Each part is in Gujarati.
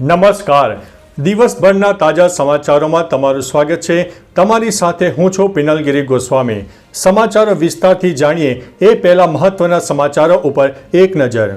નમસ્કાર. દિવસભરના તાજા સમાચારોમાં તમારું સ્વાગત છે. તમારી સાથે હું છું પિનલગીરી ગોસ્વામી. સમાચારો વિસ્તારથી જાણીએ એ પહેલા મહત્વના સમાચારો ઉપર એક નજર.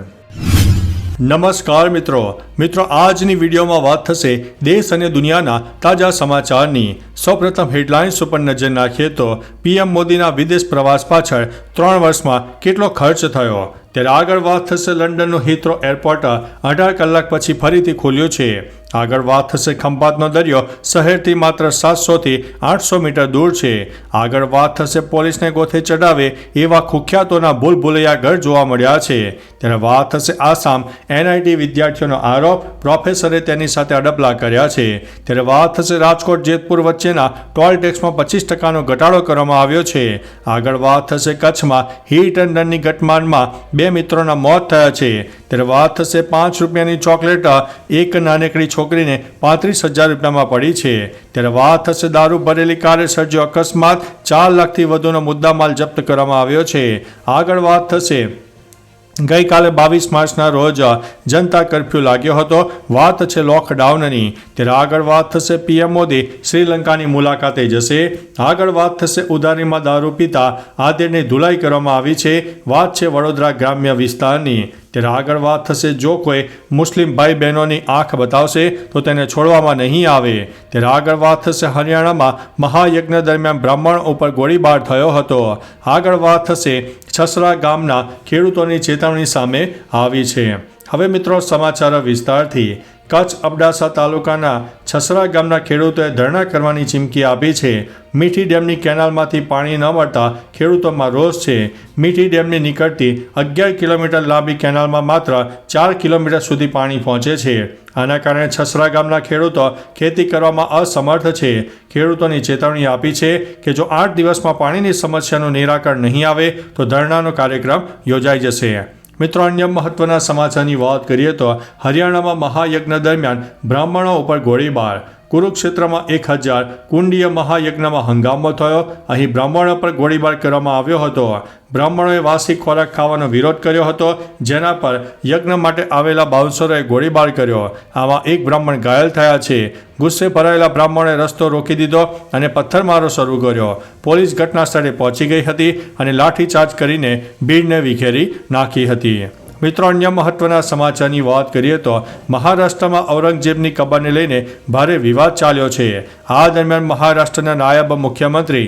નમસ્કાર મિત્રો. મિત્રો, આજની વિડીયોમાં વાત થશે દેશ અને દુનિયાના તાજા સમાચારની. સૌપ્રથમ હેડલાઇન્સ ઉપર નજર નાખીએ તો પીએમ મોદીના વિદેશ પ્રવાસ પાછળ ત્રણ વર્ષમાં કેટલો ખર્ચ થયો? ત્યારે આગળ વાત થશે લંડનનો હિથ્રો એરપોર્ટ. અઢાર કલાક પછી ફરીથી ખોલ્યો છે. આગળ વાત થશે ખંભાતનો દરિયો. શહેરથી માત્ર સાતસોથી આઠસો મીટર દૂર છે. આગળ વાત થશે પોલીસને ગોથે ચડાવે એવા કુખ્યાતોના ભૂલ ભૂલૈયા ઘર જોવા મળ્યા છે. ત્યારે વાત થશે આસામ. એનઆઈટી વિદ્યાર્થીઓનો આરોપ પ્રોફેસરે તેની સાથે અડપલા કર્યા છે. ત્યારે વાત થશે રાજકોટ જેતપુર વચ્ચેના ટોલ ટેક્સમાં પચીસ ટકાનો ઘટાડો કરવામાં આવ્યો છે. આગળ વાત થશે કચ્છમાં. હીટ એન્ડ રનની ઘટમાનમાં બે મિત્રોના મોત થયા છે. ત્યારે વાત થશે પાંચ રૂપિયાની ચોકલેટ. એક નાનકડી છોકરીને પાંત્રીસ હજાર રૂપિયામાં પડી છે. ત્યારે વાત થશે દારૂ ભરેલી કારે સર્જ્યો. અકસ્માત ચાર લાખથી વધુનો મુદ્દામાલ જપ્ત કરવામાં આવ્યો છે. આગળ વાત થશે ગઈકાલે બાવીસ માર્ચના રોજ જનતા કર્ફ્યુ લાગ્યો હતો. વાત છે લોકડાઉનની. ત્યારે આગળ વાત થશે પીએમ મોદી. શ્રીલંકાની મુલાકાતે જશે. આગળ વાત થશે ઉદારીમાં દારૂ પીતા. આદેને ધુલાઈ કરવામાં આવી છે. વાત છે વડોદરા ગ્રામ્ય વિસ્તારની. ત્યારે આગળ વાત થશે, જો કોઈ મુસ્લિમ ભાઈ બહેનોની આંખ બતાવશે, તો તેને છોડવામાં નહીં આવે. ત્યારે આગળ વાત થશે, હરિયાણામાં મહાયજ્ઞ દરમિયાન બ્રાહ્મણ ઉપર ગોળીબાર થયો હતો. આગળ વાત થશે, છસરા ગામના ખેડૂતોની ચેતવણી સામે આવી છે. હવે મિત્રો, સમાચાર વિસ્તારથી. કચ્છ અબડાસા તાલુકાના છસરા ગામના ખેડૂતોએ ધરણા કરવાની ચીમકી આપી છે. મીઠી ડેમની કેનાલમાંથી પાણી ન મળતા ખેડૂતોમાં રોષ છે. મીઠી ડેમની નીકળતી અગિયાર કિલોમીટર લાંબી કેનાલમાં માત્ર ચાર કિલોમીટર સુધી પાણી પહોંચે છે. આના કારણે છસરા ગામના ખેડૂતો ખેતી કરવામાં અસમર્થ છે. ખેડૂતોની ચેતવણી આપી છે કે જો આઠ દિવસમાં પાણીની સમસ્યાનું નિરાકરણ નહીં આવે તો ધરણાનો કાર્યક્રમ યોજાઈ જશે. મિત્રો અન્ય મહત્વના સમાચારની વાત કરીએ તો હરિયાણામાં મહાયજ્ઞ દરમિયાન બ્રાહ્મણો ઉપર ગોળીબાર. કુરુક્ષેત્રમાં એક હજાર કુંડીય મહાયજ્ઞમાં હંગામો થયો. અહીં બ્રાહ્મણો પર ગોળીબાર કરવામાં આવ્યો હતો. બ્રાહ્મણોએ વાસી ખોરાક ખાવાનો વિરોધ કર્યો હતો, જેના પર યજ્ઞ માટે આવેલા બાઉન્સરોએ ગોળીબાર કર્યો. આમાં એક બ્રાહ્મણ ઘાયલ થયા છે. ગુસ્સે ભરાયેલા બ્રાહ્મણે રસ્તો રોકી દીધો અને પથ્થરમારો શરૂ કર્યો. પોલીસ ઘટના સ્થળે પહોંચી ગઈ હતી અને લાઠીચાર્જ કરીને ભીડને વિખેરી નાખી હતી. મિત્રો, અન્ય મહત્વના સમાચારની વાત કરીએ તો મહારાષ્ટ્રમાં ઔરંગઝેબની કબરને લઈને ભારે વિવાદ ચાલ્યો છે. આ દરમિયાન મહારાષ્ટ્રના નાયબ મુખ્યમંત્રી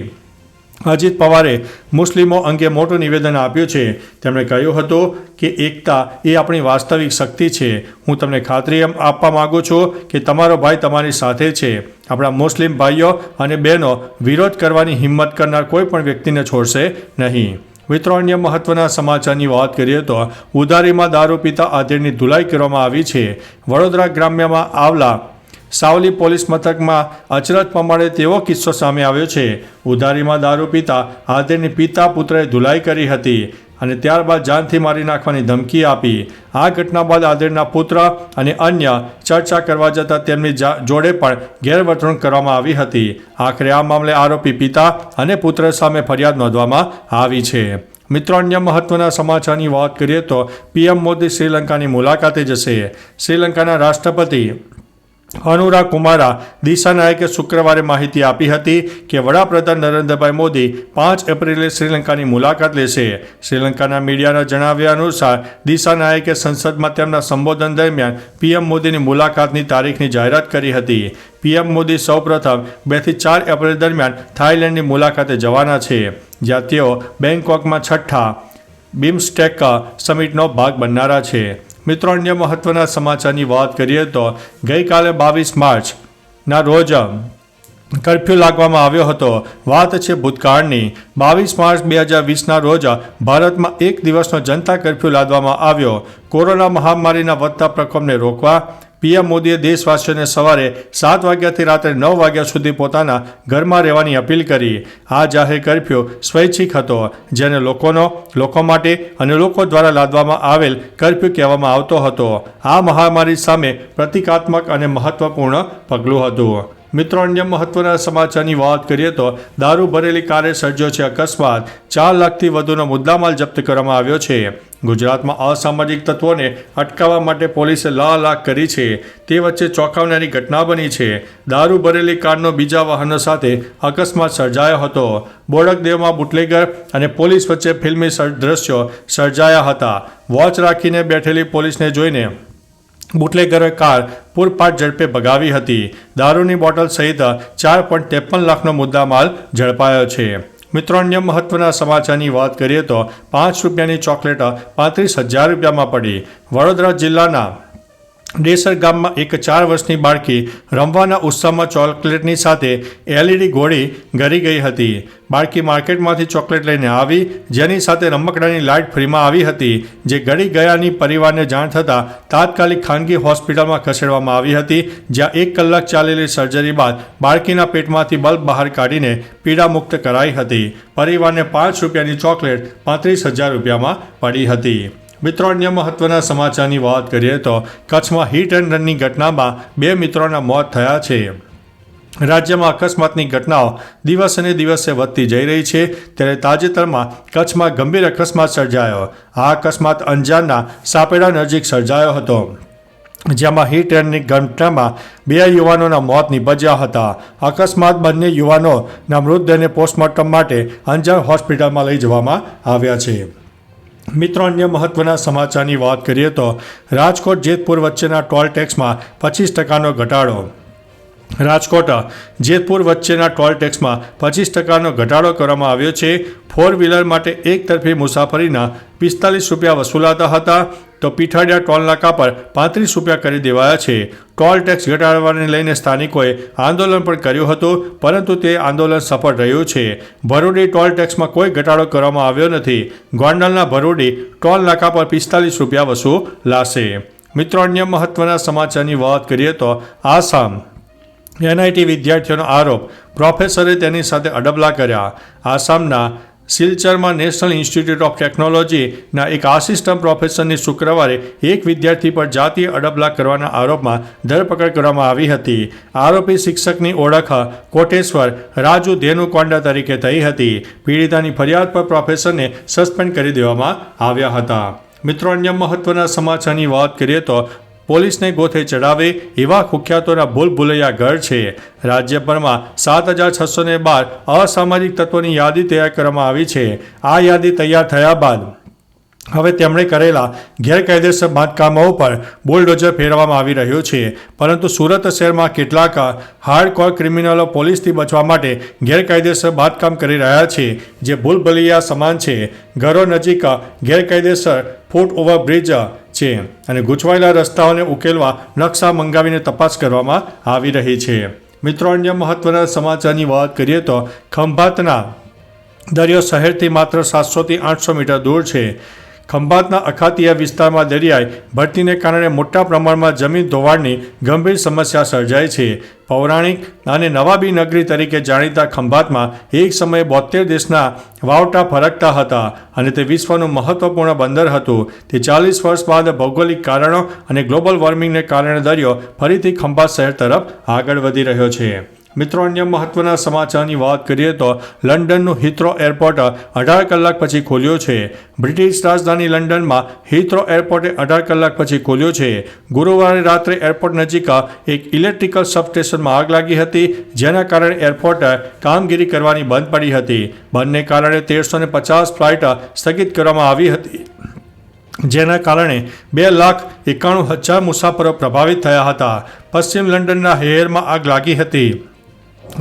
અજીત પવારે મુસ્લિમો અંગે મોટું નિવેદન આપ્યું છે. તેમણે કહ્યું હતું કે એકતા એ આપણી વાસ્તવિક શક્તિ છે. હું તમને ખાતરી એમ આપવા માગું છું કે તમારો ભાઈ તમારી સાથે છે. આપણા મુસ્લિમ ભાઈઓ અને બહેનો વિરોધ કરવાની હિંમત કરનાર કોઈ પણ વ્યક્તિને છોડશે નહીં. મિત્રો, અન્ય મહત્વના સમાચારની વાત કરીએ તો ઉધારીમાં દારૂ પીતા આધેડની ધુલાઈ કરવામાં આવી છે. વડોદરા ગ્રામ્યમાં આવલા સાવલી પોલીસ મથકમાં અચરજ પમાડે તેવો કિસ્સો સામે આવ્યો છે. ઉધારીમાં દારૂ પીતા આધેડની પિતા પુત્રએ ધુલાઈ કરી હતી. અને ત્યારબાદ જાનથી મારી નાખવાની ધમકી આપી. આ ઘટના બાદ આધેડના પુત્ર અને અન્ય ચર્ચા કરવા જતાં તેમની જોડે પણ ગેરવર્તણૂક કરવામાં આવી હતી. આખરે આ મામલે આરોપી પિતા અને પુત્ર સામે ફરિયાદ નોંધવામાં આવી છે. મિત્રો, અન્ય મહત્વના સમાચારની વાત કરીએ તો પીએમ મોદી શ્રીલંકાની મુલાકાતે જશે. શ્રીલંકાના રાષ્ટ્રપતિ અનુરાગ કુમારા દિશા નાયકે શુક્રવારે માહિતી આપી હતી કે વડાપ્રધાન નરેન્દ્રભાઈ મોદી પાંચ એપ્રિલે શ્રીલંકાની મુલાકાત લેશે. શ્રીલંકાના મીડિયાના જણાવ્યા અનુસાર, દિશા નાયકે સંસદમાં તેમના સંબોધન દરમિયાન પીએમ મોદીની મુલાકાતની તારીખની જાહેરાત કરી હતી. પીએમ મોદી સૌપ્રથમ બેથી ચાર એપ્રિલ દરમિયાન થાઇલેન્ડની મુલાકાતે જવાના છે, જ્યાં તેઓ બેંકોકમાં છઠ્ઠા બિમસ્ટેક સમિટનો ભાગ બનનારા છે. મિત્રો, અન્ય મહત્વના સમાચારની વાત કરીએ તો ગઈકાલે બાવીસ માર્ચના રોજ કર્ફ્યુ લાગવામાં આવ્યો હતો. વાત છે ભૂતકાળની. બાવીસ માર્ચ બે હજાર વીસના રોજ ભારતમાં એક દિવસનો જનતા કર્ફ્યુ લાદવામાં આવ્યો. કોરોના મહામારીના વધતા પ્રકોપને રોકવા પીએમ મોદીએ દેશવાસીઓને સવારે સાત વાગ્યાથી રાત્રે નવ વાગ્યા સુધી પોતાના ઘરમાં રહેવાની અપીલ કરી. આ જાહેર કર્ફ્યુ સ્વૈચ્છિક હતો, જેને લોકોનો, લોકો માટે અને લોકો દ્વારા લાદવામાં આવેલ કર્ફ્યુ કહેવામાં આવતો હતો. આ મહામારી સામે પ્રતિકાત્મક અને મહત્વપૂર્ણ પગલું હતું. મિત્રો, અન્ય મહત્વના સમાચારની વાત કરીએ તો, દારૂ ભરેલી કારે સર્જ્યો છે અકસ્માત. ચાર લાખથી વધુનો મુદ્દામાલ જપ્ત કરવામાં આવ્યો છે. ગુજરાતમાં અસામાજિક તત્વોને અટકાવવા માટે પોલીસે લાલાક કરી છે. તે વચ્ચે ચોંકાવનારી ઘટના બની છે. દારૂ ભરેલી કારનો બીજા વાહનો સાથે અકસ્માત સર્જાયો હતો. બોડકદેવમાં બુટલેગર અને પોલીસ વચ્ચે ફિલ્મી દ્રશ્યો સર્જાયા હતા. વોચ રાખીને બેઠેલી પોલીસને જોઈને બુટલેગરોએ કાર પૂરપાટ ઝડપે ભગાવી હતી. દારૂની બોટલ સહિત ચાર પોઈન્ટ ત્રેપન લાખનો મુદ્દામાલ ઝડપાયો છે. મિત્રો, અન્ય મહત્વના સમાચારની વાત કરીએ તો પાંચ રૂપિયાની ચોકલેટ પાંત્રીસ હજાર રૂપિયામાં પડી. વડોદરા જિલ્લાના ડેસર ગામમાં એક ચાર વર્ષની બાળકી રમવાના ઉત્સાહમાં ચોકલેટની સાથે એલઈડી ગોળી ગરી ગઈ હતી. બાળકી માર્કેટમાંથી ચોકલેટ લઈને આવી, જેની સાથે રમકડાની લાઇટ ફ્રીમાં આવી હતી, જે ગળી ગયાની પરિવારને જાણ થતાં તાત્કાલિક ખાનગી હોસ્પિટલમાં ખસેડવામાં આવી હતી, જ્યાં એક કલાક ચાલેલી સર્જરી બાદ બાળકીના પેટમાંથી બલ્બ બહાર કાઢીને પીડા મુક્ત કરાઈ હતી. પરિવારને પાંચ રૂપિયાની ચોકલેટ પાંત્રીસ હજાર રૂપિયામાં પડી હતી. મિત્રો, અન્ય મહત્વના સમાચારની વાત કરીએ તો કચ્છમાં હિટ એન્ડ રનની ઘટનામાં બે મિત્રોના મોત થયા છે. રાજ્યમાં અકસ્માતની ઘટનાઓ દિવસે દિવસે વધતી જઈ રહી છે. ત્યારે તાજેતરમાં કચ્છમાં ગંભીર અકસ્માત સર્જાયો. આ અકસ્માત અંજારના સાપેડા નજીક સર્જાયો હતો. જેમાં હિટ એન્ડની ઘટનામાં બે યુવાનોના મોત નિપજ્યા હતા. અકસ્માત બંને યુવાનોના મૃતદેહને પોસ્ટમોર્ટમ માટે અંજાર હોસ્પિટલમાં લઈ જવામાં આવ્યા છે. મિત્રો, અન્ય મહત્વના સમાચારની વાત કરીએ તો રાજકોટ જેતપુર વચ્ચેના ટોલ ટેક્સમાં પચીસ ટકાનો ઘટાડો. રાજકોટ જેતપુર વચ્ચેના ટોલ ટેક્સમાં પચીસ ટકાનો ઘટાડો કરવામાં આવ્યો છે. ફોર વ્હીલર માટે એક તરફી મુસાફરીના પિસ્તાલીસ રૂપિયા વસૂલાતા હતા. તો પીઠાડિયા ટોલ નાકા પર પાંત્રીસ રૂપિયા કરી દેવાયા છે. ટોલ ટેક્સ ઘટાડવાને લઈને સ્થાનિકોએ આંદોલન પણ કર્યું હતું, પરંતુ તે આંદોલન સફળ રહ્યું છે. ભરૂડી ટોલ ટેક્સમાં કોઈ ઘટાડો કરવામાં આવ્યો નથી. ગોંડલના ભરૂડી ટોલ નાકા પર પિસ્તાલીસ રૂપિયા વસૂલાશે મિત્રો, અન્ય મહત્વના સમાચારની વાત કરીએ તો આસામ. એનઆઈટી વિદ્યાર્થીઓનો આરોપ. પ્રોફેસરે તેની સાથે અડબલા કર્યા. આસામના સિલચરમાં નેશનલ ઇન્સ્ટિટ્યૂટ ઓફ ટેકનોલોજીના એક આસિસ્ટન્ટ પ્રોફેસરની શુક્રવારે એક વિદ્યાર્થી પર જાતીય અડબલા કરવાના આરોપમાં ધરપકડ કરવામાં આવી હતી. આરોપી શિક્ષકની ઓળખ કોટેશ્વર રાજુ ધેનુકોંડા તરીકે થઈ હતી. પીડિતાની ફરિયાદ પર પ્રોફેસરને સસ્પેન્ડ કરી દેવામાં આવ્યા હતા. મિત્રો, અન્ય મહત્વના સમાચારની વાત કરીએ તો પોલીસને ગોથે ચડાવે એવા કુખ્યાતોના ભૂલ ભૂલૈયા ઘર છે. રાજ્યભરમાં સાત હજાર છસો ને બાર અસામાજિક તત્વોની યાદી તૈયાર કરવામાં આવી છે. આ યાદી તૈયાર થયા બાદ હવે તેમણે કરેલા ગેરકાયદેસર બાંધકામો ઉપર બુલડોઝર ફેરવવામાં આવી રહ્યું છે. પરંતુ સુરત શહેરમાં કેટલાક હાર્ડકોર ક્રિમિનલો પોલીસથી બચવા માટે ગેરકાયદેસર બાંધકામ કરી રહ્યા છે, જે ભૂલભલિયા સમાન છે. ઘરો નજીક ગેરકાયદેસર ફૂટ ઓવરબ્રિજ છે અને ગૂંચવાયેલા રસ્તાઓને ઉકેલવા નકશા મંગાવીને તપાસ કરવામાં આવી રહી છે. મિત્રો, અન્ય મહત્વના સમાચારની વાત કરીએ તો ખંભાતના દરિયો શહેરથી માત્ર સાતસોથી આઠસો મીટર દૂર છે. ખંભાતના અખાતિયા વિસ્તારમાં દરિયાઈ ભરતીને કારણે મોટા પ્રમાણમાં જમીન ધોવાણની ગંભીર સમસ્યા સર્જાય છે. પૌરાણિક અને નવાબી નગરી તરીકે જાણીતા ખંભાતમાં એક સમયે બોતેર દેશના વાવટા ફરકતા હતા અને તે વિશ્વનું મહત્વપૂર્ણ બંદર હતું. તે ચાલીસ વર્ષ બાદ ભૌગોલિક કારણો અને ગ્લોબલ વોર્મિંગને કારણે દરિયો ફરીથી ખંભાત શહેર તરફ આગળ વધી રહ્યો છે. મિત્રો, અન્ય મહત્વના સમાચારની વાત કરીએ તો લંડનનું હિથ્રો એરપોર્ટ અઢાર કલાક પછી ખોલ્યો છે. બ્રિટિશ રાજધાની લંડનમાં હિથ્રો એરપોર્ટે અઢાર કલાક પછી ખોલ્યો છે. ગુરુવારે રાત્રે એરપોર્ટ નજીક એક ઇલેક્ટ્રિકલ સબસ્ટેશનમાં આગ લાગી હતી, જેના કારણે એરપોર્ટ કામગીરી કરવાની બંધ પડી હતી. બંને કારણે તેરસો ને પચાસ ફ્લાઇટ સ્થગિત કરવામાં આવી હતી, જેના કારણે બે લાખ એકાણું હજાર મુસાફરો પ્રભાવિત થયા હતા. પશ્ચિમ લંડનના હેરમાં આગ લાગી હતી.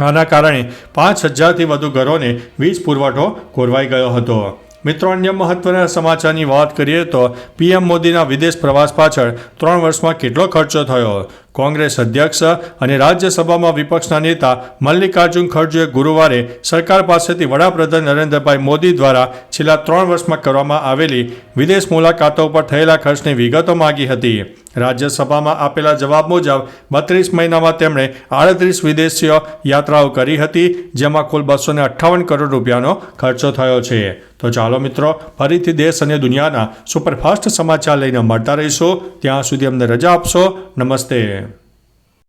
આના કારણે પાંચ હજારથી વધુ ઘરોને વીજ પુરવઠો ખોરવાઈ ગયો હતો. મિત્રો, અન્ય મહત્વના સમાચારની વાત કરીએ તો પીએમ મોદીના વિદેશ પ્રવાસ પાછળ ત્રણ વર્ષમાં કેટલો ખર્ચો થયો? કોંગ્રેસ અધ્યક્ષ અને રાજ્યસભામાં વિપક્ષના નેતા મલ્લિકાર્જુન ખડગેએ ગુરુવારે સરકાર પાસેથી વડાપ્રધાન નરેન્દ્રભાઈ મોદી દ્વારા છેલ્લા ત્રણ વર્ષમાં કરવામાં આવેલી વિદેશ મુલાકાતો પર થયેલા ખર્ચની વિગતો માંગી હતી. રાજ્યસભામાં આપેલા જવાબ મુજબ બત્રીસ મહિનામાં તેમણે આડત્રીસ વિદેશીય યાત્રાઓ કરી હતી, જેમાં કુલ બસો અઠ્ઠાવન કરોડ રૂપિયાનો ખર્ચો થયો છે. તો ચાલો મિત્રો, ફરીથી દેશ અને દુનિયાના સુપરફાસ્ટ સમાચાર લઈને મળતા રહીશું. ત્યાં સુધી અમને રજા આપશો. નમસ્તે.